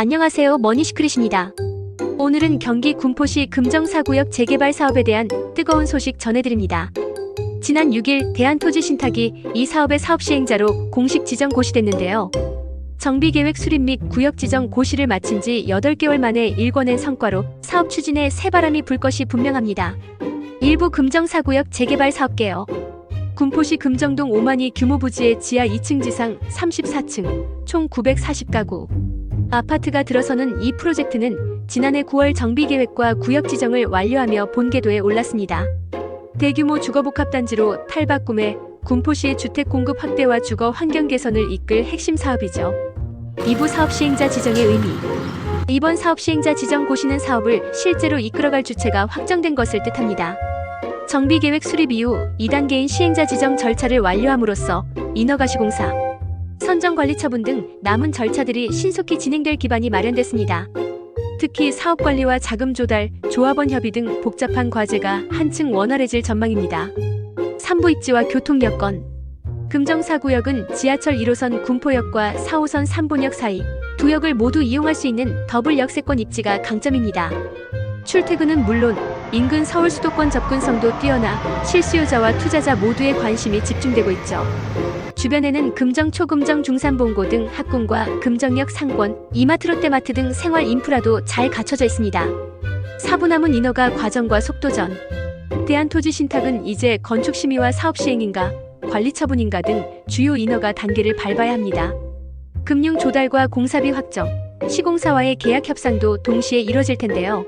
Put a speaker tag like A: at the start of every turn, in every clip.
A: 안녕하세요. 머니시크릿입니다. 오늘은 경기 군포시 금정사구역 재개발 사업에 대한 뜨거운 소식 전해드립니다. 지난 6일 대한토지신탁이 이 사업의 사업 시행자로 공식 지정 고시됐는데요. 정비계획 수립 및 구역 지정 고시를 마친 지 8개월 만에 일궈낸 성과로 사업 추진에 새바람이 불 것이 분명합니다. 일부 금정사구역 재개발 사업계요. 군포시 금정동 오만이 규모 부지의 지하 2층 지상 34층, 총 940가구. 아파트가 들어서는 이 프로젝트는 지난해 9월 정비 계획과 구역 지정을 완료하며 본궤도에 올랐습니다. 대규모 주거복합단지로 구매, 군포시의 주택 공급 확대와 주거 환경 개선을 이끌 핵심 사업이죠. 2부 사업 시행자 지정의 의미. 이번 사업 시행자 지정 고시는 사업을 실제로 이끌어갈 주체가 확정된 것을 뜻합니다. 정비계획 수립 이후 2단계인 시행자 지정 절차를 완료함으로써 인허가시공사, 선정관리 처분 등 남은 절차들이 신속히 진행될 기반이 마련됐습니다. 특히 사업 관리와 자금 조달, 조합원 협의 등 복잡한 과제가 한층 원활해질 전망입니다. 3부 입지와 교통 여건 금정사구역은 지하철 1호선 군포역과 4호선 3본역 사이 두 역을 모두 이용할 수 있는 더블 역세권 입지가 강점입니다. 출퇴근은 물론 인근 서울 수도권 접근성도 뛰어나 실수요자와 투자자 모두의 관심이 집중되고 있죠. 주변에는 금정 초금정 중산봉고 등 학군과 금정역 상권, 이마트 롯데마트 등 생활 인프라도 잘 갖춰져 있습니다. 사부남은 인허가 과정과 속도전. 대한토지신탁은 이제 건축심의와 사업시행인가, 관리처분인가 등 주요 인허가 단계를 밟아야 합니다. 금융 조달과 공사비 확정, 시공사와의 계약 협상도 동시에 이뤄질 텐데요.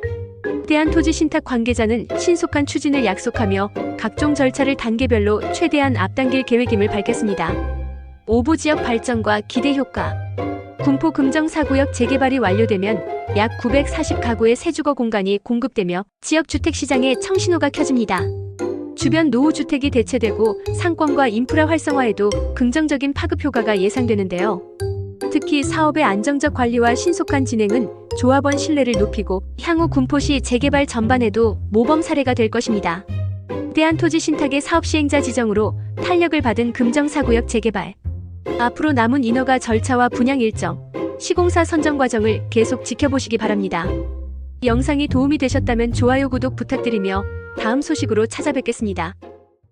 A: 대한토지신탁 관계자는 신속한 추진을 약속하며 각종 절차를 단계별로 최대한 앞당길 계획임을 밝혔습니다. 오보 지역 발전과 기대 효과. 군포 금정 사구역 재개발이 완료되면 약 940가구의 새 주거 공간이 공급되며 지역 주택 시장에 청신호가 켜집니다. 주변 노후 주택이 대체되고 상권과 인프라 활성화에도 긍정적인 파급 효과가 예상되는데요. 특히 사업의 안정적 관리와 신속한 진행은 조합원 신뢰를 높이고 향후 군포시 재개발 전반에도 모범 사례가 될 것입니다. 대한토지신탁의 사업 시행자 지정으로 탄력을 받은 금정사구역 재개발. 앞으로 남은 인허가 절차와 분양 일정, 시공사 선정 과정을 계속 지켜보시기 바랍니다. 영상이 도움이 되셨다면 좋아요 구독 부탁드리며 다음 소식으로 찾아뵙겠습니다.